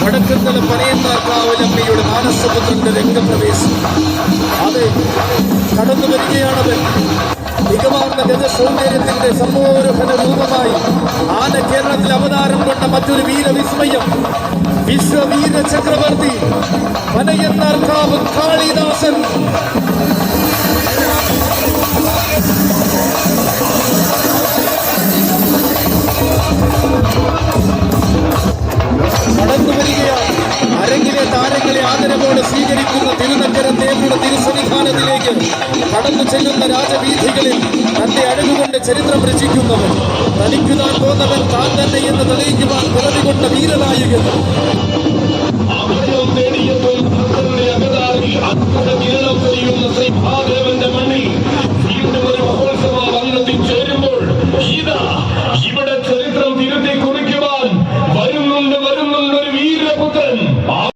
വടക്കുന്തല പനയന്നാർക്കാവിലമ്മയുടെ മാനസപുത്രന്റെ രംഗപ്രവേശം അത് കടന്നു വരികയാണവൻ മികവാർന്ന ഗജസൗന്ദര്യത്തിന്റെ സമ്മോരഹന രൂപമായി ആന കേരളത്തിൽ അവതാരം കൊണ്ട മറ്റൊരു വീരവിസ്മയം വിശ്വവീര ചക്രവർത്തി പനയന്നാർക്കാവ് കാളിദാസൻ. വരികയാണ് അരങ്ങിലെ താരങ്ങളെ ആദരവോടെ സ്വീകരിക്കുന്ന തിരുനക്കര ദേവിയുടെ തിരുസന്നിധാനത്തിലേക്ക് കടന്നു ചെല്ലുന്ന രാജവീഥികളിൽ തന്റെ അഴകുകൊണ്ട് ചരിത്രം രചിക്കുന്നവൻ തനിക്കുതാൻ പോന്നവൻ താൻ തന്നെ എന്ന് തെളിയിക്കുവാൻ പിറവികൊണ്ട വീരനായകൻ. ഇവിടെ ചരിത്രം